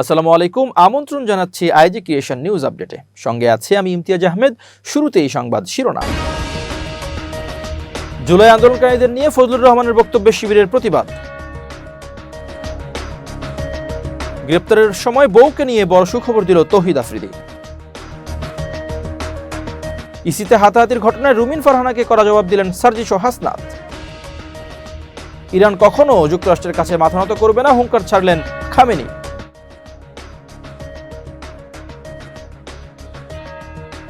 আসসালামু আলাইকুম। আমন্ত্রণ জানাচ্ছি আইজি ক্রিয়েশন নিউজ আপডেটে। সঙ্গে আছে আমি ইমতিয়াজ আহমেদ। শুরুতেই সংবাদ শিরোনাম। জুলাই আন্দোলনকারীদের নিয়ে ফজলুর রহমানের বক্তব্যে শিবিরের প্রতিবাদ। গ্রেপ্তারের সময় বউকে নিয়ে বড় সুখবর দিল তহিদ আফ্রিদি। ইসিতে হাতাহাতির ঘটনায় রুমিন ফারহানাকে করা জবাব দিলেন সার্জিস ও হাসনাত। ইরান কখনো যুক্তরাষ্ট্রের কাছে মাথা নত করবে না, হুঙ্কার ছাড়লেন খামেনি।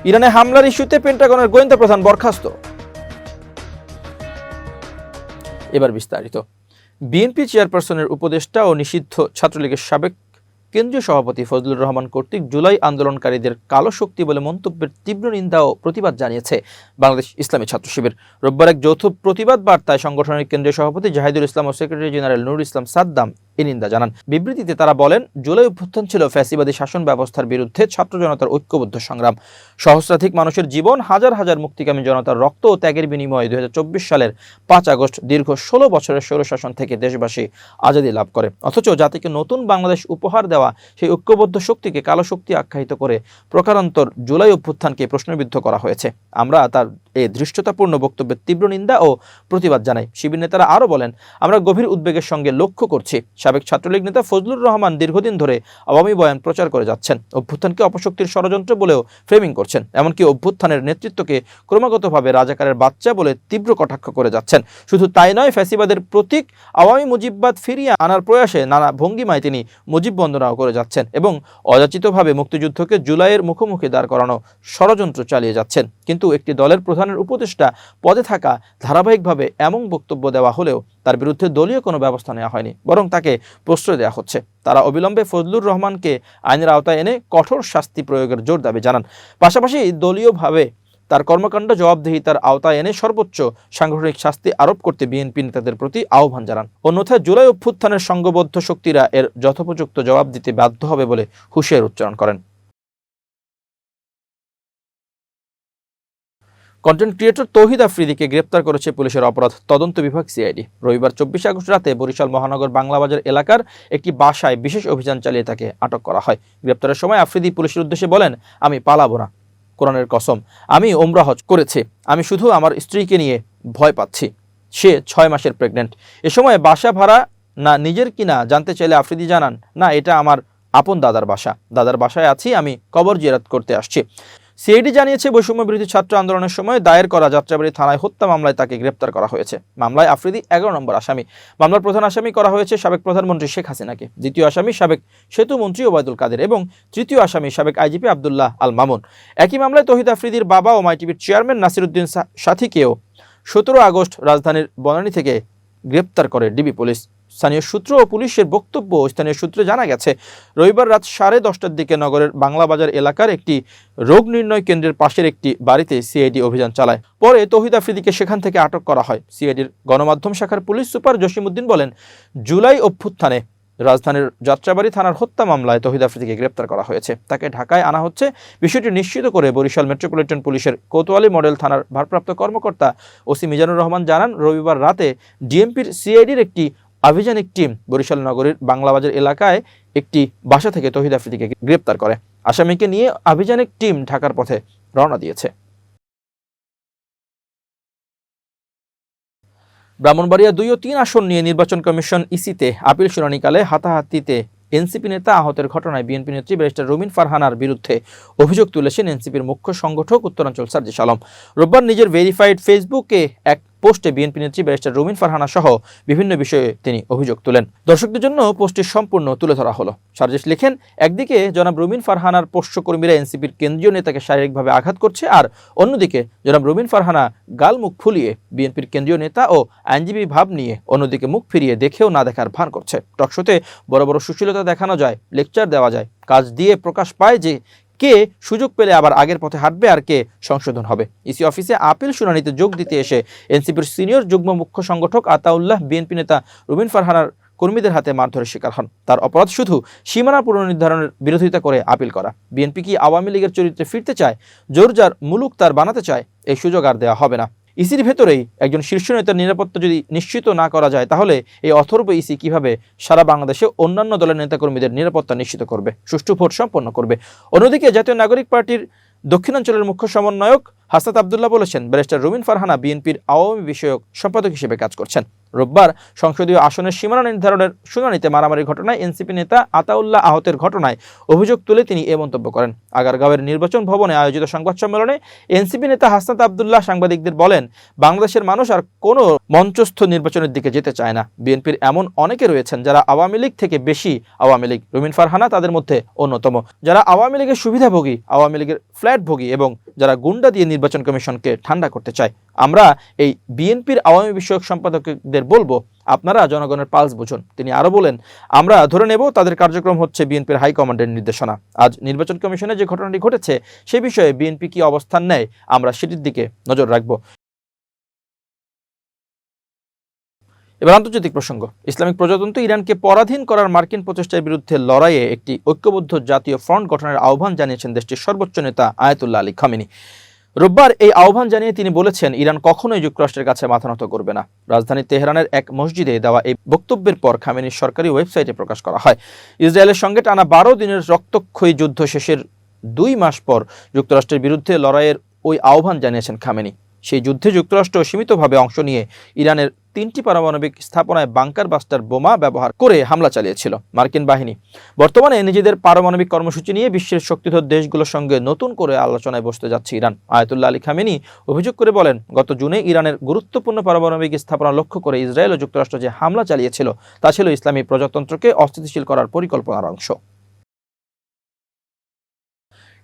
ইরানে হামলার ইস্যুতে পেন্টাগনের গোয়েন্দা প্রধান বরখাস্ত। এবার বিস্তারিত। বিএনপি চেয়ারপারসনের উপদেষ্টা ও নিষিদ্ধ ছাত্রলীগের সাবেক কেন্দ্রীয় সভাপতি ফজলুর রহমান কর্তৃক জুলাই আন্দোলনকারীদের কালো শক্তি বলে মন্তব্যের তীব্র নিন্দা ও প্রতিবাদ জানিয়েছে বাংলাদেশ ইসলামী ছাত্র শিবির। রোববার এক যৌথ প্রতিবাদ বার্তায় সংগঠনের কেন্দ্রীয় সভাপতি জাহিদুল ইসলাম ও সেক্রেটারি জেনারেল নুরুল ইসলাম সাদ্দাম নিন্দা জানান। বিবৃতিতে তারা বলেন, জুলাই অভ্যুত্থান ছিল ফ্যাসিবাদী শাসন ব্যবস্থার বিরুদ্ধে ছাত্র জনতার ঐক্যবদ্ধ সংগ্রাম। সহস্রাধিক মানুষের জীবন, হাজার হাজার মুক্তিকামী জনতার রক্ত ও ত্যাগের বিনিময়ে দুই সালের পাঁচ আগস্ট দীর্ঘ ষোলো বছরের স্বৈরশাসন থেকে দেশবাসী আজাদি লাভ করে। অথচ জাতিকে নতুন বাংলাদেশ উপহার দেওয়া সেই ঐক্যবদ্ধ শক্তিকে কালো শক্তি আখ্যায়িত করে প্রকারান্তর জুলাই অভ্যুত্থানকে প্রশ্নবিদ্ধ করা হয়েছে। আমরা তার এই ধৃষ্টতাপূর্ণ বক্তব্যের তীব্র নিন্দা ও প্রতিবাদ জানাই। শিবির নেতারা আরও বলেন, আমরা গভীর উদ্বেগের সঙ্গে লক্ষ্য করছি। সাবেক ছাত্রলীগ নেতা ফজলুর রহমান দীর্ঘদিন ধরে আওয়ামী বয়ান প্রচার করে যাচ্ছেন। অভ্যুত্থানকে অপশক্তির ষড়যন্ত্র বলেও ফ্রেমিং করছেন। এমনকি অভ্যুত্থানের নেতৃত্বকে ক্রমাগতভাবে রাজাকারের বাচ্চা বলে তীব্র কটাক্ষ করে যাচ্ছেন। শুধু তাই নয়, ফ্যাসিবাদের প্রতীক আওয়ামী মুজিববাদ ফিরিয়ে আনার প্রয়াসে নানা ভঙ্গিমায় তিনি মুজিব বন্দনাও করে যাচ্ছেন এবং অযাচিতভাবে মুক্তিযুদ্ধকে জুলাইয়ের মুখোমুখি দাঁড় করানো ষড়যন্ত্র চালিয়ে যাচ্ছেন। কিন্তু একটি দলের প্রধানের উপদেষ্টা পদে থাকা ধারাবাহিকভাবে এমন বক্তব্য দেওয়া হলেও তার বিরুদ্ধে দলীয় কোনো ব্যবস্থা নেওয়া হয়নি, বরং তাকে প্রশ্রয় দেওয়া হচ্ছে। তারা অবিলম্বে ফজলুর রহমানকে আইনের আওতায় এনে কঠোর শাস্তি প্রয়োগের জোর দাবি জানান। পাশাপাশি দলীয়ভাবে তার কর্মকাণ্ড জবাবদিহিতার আওতায় এনে সর্বোচ্চ সাংগঠনিক শাস্তি আরোপ করতে বিএনপি নেতাদের প্রতি আহ্বান জানান। অন্যথায় জুলাই অভ্যুত্থানের সংঘবদ্ধ শক্তিরা এর যথোপযুক্ত জবাব দিতে বাধ্য হবে বলে হুঁশিয়ার উচ্চারণ করেন। কন্টেন্ট ক্রিয়েটর তৌহিদ আফ্রিদিকে গ্রেপ্তার করেছে পুলিশের অপরাধ। তদন্ত বিভাগ সিআইডি রবিবার চব্বিশে আগস্ট রাতে বরিশাল মহানগর বাংলাবাজার এলাকার একটি বাসায় বিশেষ অভিযান চালিয়ে তাকে আটক করা হয়। গ্রেপ্তারের সময় আফ্রিদি পুলিশের উদ্দেশ্যে বলেন, আমি পালাবো না। কোরআনের কসম, আমি ওমরা হজ করেছি। আমি শুধু আমার স্ত্রীকে নিয়ে ভয় পাচ্ছি। সে ছয় মাসের প্রেগনেন্ট এ সময় বাসা ভাড়া না নিজের কিনা জানতে চাইলে আফ্রিদি জানান, না, এটা আমার আপন দাদার বাসা। দাদার বাসায় আছি, আমি কবর জিয়ারত করতে আসছি। সিআইডি জানিয়েছে বৈষম্য বিরোধী ছাত্র আন্দোলনের সময় দায়ের করা যাত্রাবাড়ি থানায় হত্যা মামলায় তাকে গ্রেপ্তার করা হয়েছে। মামলায় আফ্রিদি এগারো নম্বর আসামি। মামলার প্রধান আসামি করা হয়েছে সাবেক প্রধানমন্ত্রী শেখ হাসিনাকে। দ্বিতীয় আসামি সাবেক সেতু মন্ত্রী ওবায়দুল কাদের এবং তৃতীয় আসামি সাবেক আইজিপি আবদুল্লাহ আল মামুন। একই মামলায় তহিদ আফ্রিদির বাবা ও মাইটিভির চেয়ারম্যান নাসিরুদ্দিন সাথীকেও সতেরো আগস্ট রাজধানীর বনানী থেকে গ্রেপ্তার করে ডিবি পুলিশ। স্থানীয় সূত্র ও পুলিশের বক্তব্য স্থানীয় সূত্রে জানা গেছে, রবিবার রাত সাড়ে দশটার দিকে নগরের বাংলা বাজার এলাকার একটি রোগ নির্ণয় কেন্দ্রের পাশের একটি বাড়িতে সিআইডি অভিযান চালায়। পরে তৌহিদ আফ্রিদিকে সেখান থেকে আটক করা হয়। সিআইডির গণমাধ্যম শাখার পুলিশ সুপার জসিমউদ্দিন বলেন, জুলাই অভ্যুত্থানে রাজধানীর যাত্রাবাড়ি থানার হত্যা মামলায় তহিদ আফ্রিদিকে গ্রেপ্তার করা হয়েছে। তাকে ঢাকায় আনা হচ্ছে। বিষয়টি নিশ্চিত করে বরিশাল মেট্রোপলিটন পুলিশের কোতোয়ালি মডেল থানার ভারপ্রাপ্ত কর্মকর্তা ওসি মিজানুর রহমান জানান, রবিবার রাতে ডিএমপির সিআইডির একটি আভিযানিক টিম বরিশাল নগরীর বাংলাবাজার এলাকায় একটি বাসা থেকে তহিদ আফ্রিদিকে গ্রেপ্তার করে। আসামিকে নিয়ে আভিযানিক টিম ঢাকার পথে রওনা দিয়েছে। ব্রাহ্মণবাড়িয়া দুই ও তিন আসন নিয়ে নির্বাচন কমিশন ইসিতে আপিল শুনানিকালে হাতাহাতিতে এনসিপি নেতা আহতের ঘটনায় বিএনপি নেত্রী ব্যারিস্টার রুমিন ফারহানার বিরুদ্ধে অভিযোগ তুলেছেন এনসিপির মুখ্য সংগঠক উত্তরাঞ্চল সার্জিস আলম। রোববার নিজের ভেরিফাইড ফেসবুকে এক পোস্টে বিএনপি নেত্রী ব্যারিস্টার রুমিন ফারহানা সহ বিভিন্ন বিষয়ে তিনি অভিযোগ তুলেন। দর্শকদের জন্য পোস্টটি সম্পূর্ণ তুলে ধরা হলো। সার্জিস লিখেন, একদিকে জনাব রুমিন ফারহানার পোষ্য পোষ্যকর্মীরা এনসিপির কেন্দ্রীয় নেতাকে শারীরিকভাবে আঘাত করছে, আর অন্যদিকে জনাব রুমিন ফারহানা গাল মুখ ফুলিয়ে বিএনপির কেন্দ্রীয় নেতা ও আইনজীবী ভাব নিয়ে অন্যদিকে মুখ ফিরিয়ে দেখেও না দেখার ভান করছে। টকশোতে বড় বড় সুশীলতা দেখানো যায়, লেকচার দেওয়া যায়। কাজ দিয়ে প্রকাশ পায় যে কে সুযোগ পেলে আবার আগের পথে হাঁটবে আর কে সংশোধন হবে? ইসি অফিসে আপিল শুনানিতে যোগ দিতে এসে এনসিপির সিনিয়র যুগ্ম মুখ্য সংগঠক আতাউল্লাহ, বিএনপি নেতা রুবিন ফারহানার কর্মীদের হাতে মারধরের শিকার হন। তার অপরাধ শুধু সীমানা পুনর্নির্ধারণের বিরোধিতা করে আপিল করা। বিএনপি কি আওয়ামী লীগের চরিত্রে ফিরতে চায়, জোরজার মুলুক তার বানাতে চায়, এই সুযোগ আর দেওয়া হবে না। ইসির ভেতরেই একজন শীর্ষ নেতার নিরাপত্তা যদি নিশ্চিত না করা যায়, তাহলে এই অথর্ব ইসি কীভাবে সারা বাংলাদেশে অন্যান্য দলের নেতাকর্মীদের নিরাপত্তা নিশ্চিত করবে? সুষ্ঠু ভোট সম্পন্ন করবে। অন্যদিকে জাতীয় নাগরিক পার্টির দক্ষিণাঞ্চলের মুখ্য সমন্বয়ক হাসাত আবদুল্লাহ বলেছেন, ব্যারিস্টার রুমিন ফারহানা বিএনপির আওয়ামী বিষয়ক সম্পাদক হিসেবে কাজ করছেন। রোববার সংসদীয় আসনের সীমানা নির্ধারণের শুনানিতে মারামারির ঘটনায় এনসিপি নেতা আতাউল্লাহ আহতের ঘটনায় অভিযোগ তুলে তিনি এ মন্তব্য করেন। আগারগাঁওয়ের নির্বাচন ভবনে আয়োজিত সংবাদ সম্মেলনে এনসিপি নেতা হাসনাত আবদুল্লাহ সাংবাদিকদের বলেন, বাংলাদেশের মানুষ আর কোনো মঞ্চস্থ নির্বাচনের দিকে যেতে চায় না। বিএনপির এমন অনেকে রয়েছেন যারা আওয়ামী লীগ থেকে বেশি আওয়ামী লীগ, রুমিন ফারহানা তাদের মধ্যে অন্যতম। যারা আওয়ামী লীগের সুবিধাভোগী, আওয়ামী লীগের ফ্ল্যাটভোগী এবং যারা গুন্ডা দিয়ে নির্বাচন কমিশনকে ঠান্ডা করতে চায়। আমরা এই বিএনপির আওয়ামী বিষয়ক সম্পাদকদের বলব, আপনারা জনগণের পালস বুঝুন। তিনি আরও বলেন, আমরা ধরে নেব তাদের কার্যক্রম হচ্ছে বিএনপির হাইকমান্ডের নির্দেশনা। আজ নির্বাচন কমিশনে যে ঘটনাটি ঘটেছে, সে বিষয়ে বিএনপি কি অবস্থান নেয়, আমরা সেটির দিকে নজর রাখব। এবার আন্তর্জাতিক প্রসঙ্গ। ইসলামিক প্রজাতন্ত্র ইরানকে পরাধীন করার মার্কিন প্রচেষ্টার বিরুদ্ধে লড়াইয়ে একটি ঐক্যবদ্ধ জাতীয় ফ্রন্ট গঠনের আহ্বান জানিয়েছেন দেশটির সর্বোচ্চ নেতা আয়াতুল্লাহ আলী খামিনি। রোববার এই আহ্বান জানিয়ে তিনি বলেছেন, ইরান কখনোই যুক্তরাষ্ট্রের কাছে মাথা নত করবে না। রাজধানী তেহরানের এক মসজিদে দেওয়া এই বক্তব্যের পর খামেনির সরকারি ওয়েবসাইটে প্রকাশ করা হয়। ইসরায়েলের সঙ্গে টানা বারো দিনের রক্তক্ষয়ী যুদ্ধ শেষের দুই মাস পর যুক্তরাষ্ট্রের বিরুদ্ধে লড়াইয়ের ওই আহ্বান জানিয়েছেন খামেনি। সেই যুদ্ধে যুক্তরাষ্ট্র সীমিতভাবে অংশ নিয়ে ইরানের তিনটি পারমাণবিক স্থাপনায় বাংকার বাস্টার বোমা ব্যবহার করে হামলা চালিয়েছিল মার্কিন বাহিনী। বর্তমানে নিজেদের পারমাণবিক কর্মসূচি নিয়ে বিশ্বের শক্তিধর দেশগুলোর সঙ্গে নতুন করে আলোচনায় বসতে যাচ্ছে ইরান। আয়তুল্লাহ আলী খামেনি অভিযোগ করে বলেন, গত জুনে ইরানের গুরুত্বপূর্ণ পারমাণবিক স্থাপনা লক্ষ্য করে ইসরায়েল ও যুক্তরাষ্ট্র যে হামলা চালিয়েছিল, তা ছিল ইসলামী প্রজাতন্ত্রকে অস্থিতিশীল করার পরিকল্পনার অংশ।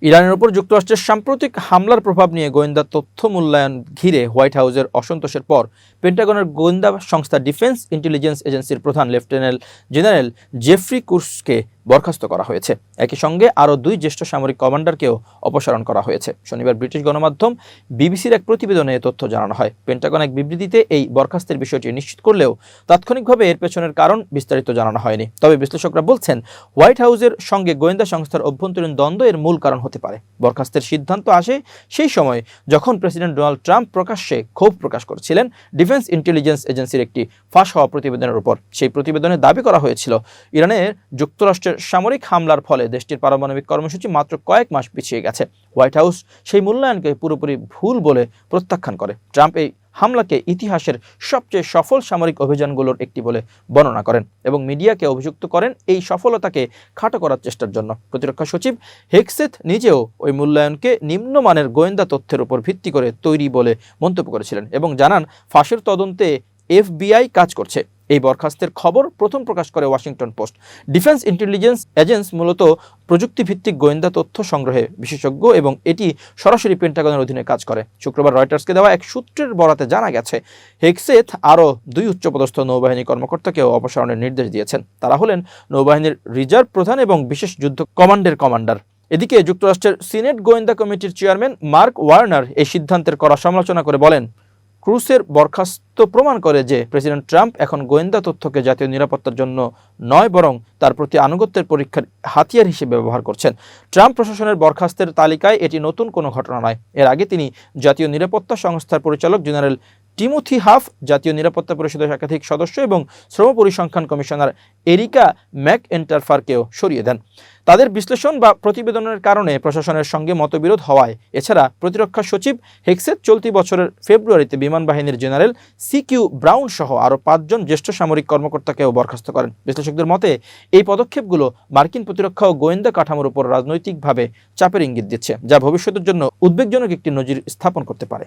ইরানের উপর যুক্তরাষ্ট্রের সাম্প্রতিক হামলার প্রভাব নিয়ে গোয়েন্দা তথ্য মূল্যায়ন ঘিরে হোয়াইট হাউসের অসন্তোষের পর পেন্টাগনের গোয়েন্দা সংস্থা ডিফেন্স ইন্টেলিজেন্স এজেন্সির প্রধান লেফটেন্যান্ট জেনারেল জেফ্রি কুর্সকে বরখাস্ত করা হয়েছে। একই সঙ্গে আরও দুই জ্যেষ্ঠ সামরিক কমান্ডারকেও অপসারণ করা হয়েছে। শনিবার ব্রিটিশ গণমাধ্যম বিবিসির এক প্রতিবেদনে তথ্য জানানো হয়। পেন্টাগন এক বিবৃতিতে এই বরখাস্তের বিষয়টি নিশ্চিত করলেও তাৎক্ষণিকভাবে এর পেছনের কারণ বিস্তারিত জানানো হয়নি। তবে বিশ্লেষকরা বলছেন, হোয়াইট হাউসের সঙ্গে গোয়েন্দা সংস্থার অভ্যন্তরীণ দ্বন্দ্ব এর মূল কারণ হতে পারে। বরখাস্তের সিদ্ধান্ত আসে সেই সময় যখন প্রেসিডেন্ট ডোনাল্ড ট্রাম্প প্রকাশ্যে ক্ষোভ প্রকাশ করেছিলেন। ডিফেন্স ইন্টেলিজেন্স এজেন্সির একটি ফাঁস হওয়া প্রতিবেদনের উপর। সেই প্রতিবেদনে দাবি করা হয়েছিল, ইরানের যুক্তরাষ্ট্রের সামরিক হামলার ফলে দেশটির পারমাণবিক কর্মসূচি মাত্র কয়েক মাস পিছিয়ে গেছে। হোয়াইট হাউস সেই মূল্যায়নকে পুরোপুরি ভুল বলে প্রত্যাখ্যান করে। ট্রাম্প এই হামলাকে ইতিহাসের সবচেয়ে সফল সামরিক অভিযানগুলোর একটি বলে বর্ণনা করেন এবং মিডিয়াকে অভিযুক্ত করেন এই সফলতাকে খাটো করার চেষ্টার জন্য। প্রতিরক্ষা সচিব হেক্সেথ নিজেও ওই মূল্যায়নকে নিম্নমানের গোয়েন্দা তথ্যের উপর ভিত্তি করে তৈরি বলে মন্তব্য করেছিলেন এবং জানান, ফাঁসের তদন্তে এফবিআই কাজ করছে। এই বরখাস্তের খবর প্রথম প্রকাশ করে Washington Post. Defense Intelligence Agency মূলত প্রযুক্তিভিত্তিক গোয়েন্দা তথ্য সংগ্রহে বিশেষজ্ঞ এবং এটি সরাসরি পেন্টাগনের অধীনে কাজ করে। শুক্রবার রয়টার্সকে দেওয়া এক সূত্রের বরাতে জানা গেছে হেক্সেথ আরও দুই উচ্চপদস্থ নৌবাহিনী কর্মকর্তাকেও অপসারণের নির্দেশ দিয়েছেন। তারা হলেন নৌবাহিনীর রিজার্ভ প্রধান এবং বিশেষ যুদ্ধ কমান্ডের কমান্ডার। এদিকে যুক্তরাষ্ট্রের সিনেট গোয়েন্দা কমিটির চেয়ারম্যান মার্ক ওয়ার্নার এই সিদ্ধান্তের করা সমালোচনা করে বলেন ক্রুসের বরখাস্ত প্রমাণ করে যে প্রেসিডেন্ট ট্রাম্প এখন গোয়েন্দা তথ্যকে জাতীয় নিরাপত্তার জন্য নয়, বরং তার প্রতি আনুগত্যের পরীক্ষার হাতিয়ার হিসেবে ব্যবহার করছেন। ট্রাম্প প্রশাসনের বরখাস্তের তালিকায় এটি নতুন কোনো ঘটনা নয়। এর আগে তিনি জাতীয় নিরাপত্তা সংস্থার পরিচালক জেনারেল টিমোথি হাফ, জাতীয় নিরাপত্তা পরিষদের একাধিক সদস্য এবং শ্রম পরিসংখ্যান কমিশনার এরিকা ম্যাক এন্টারফারকেও সরিয়ে দেন। তাদের বিশ্লেষণ বা প্রতিবেদনের কারণে প্রশাসনের সঙ্গে মতবিরোধ হওয়ায় এছাড়া প্রতিরক্ষা সচিব হেক্সেট চলতি বছরের ফেব্রুয়ারিতে বিমান বাহিনীর জেনারেল সি কিউ ব্রাউন সহ আরও পাঁচজন জ্যেষ্ঠ সামরিক কর্মকর্তাকেও বরখাস্ত করেন। বিশ্লেষকদের মতে, এই পদক্ষেপগুলো মার্কিন প্রতিরক্ষা ও গোয়েন্দা কাঠামোর উপর রাজনৈতিকভাবে চাপের ইঙ্গিত দিচ্ছে, যা ভবিষ্যতের জন্য উদ্বেগজনক একটি নজির স্থাপন করতে পারে।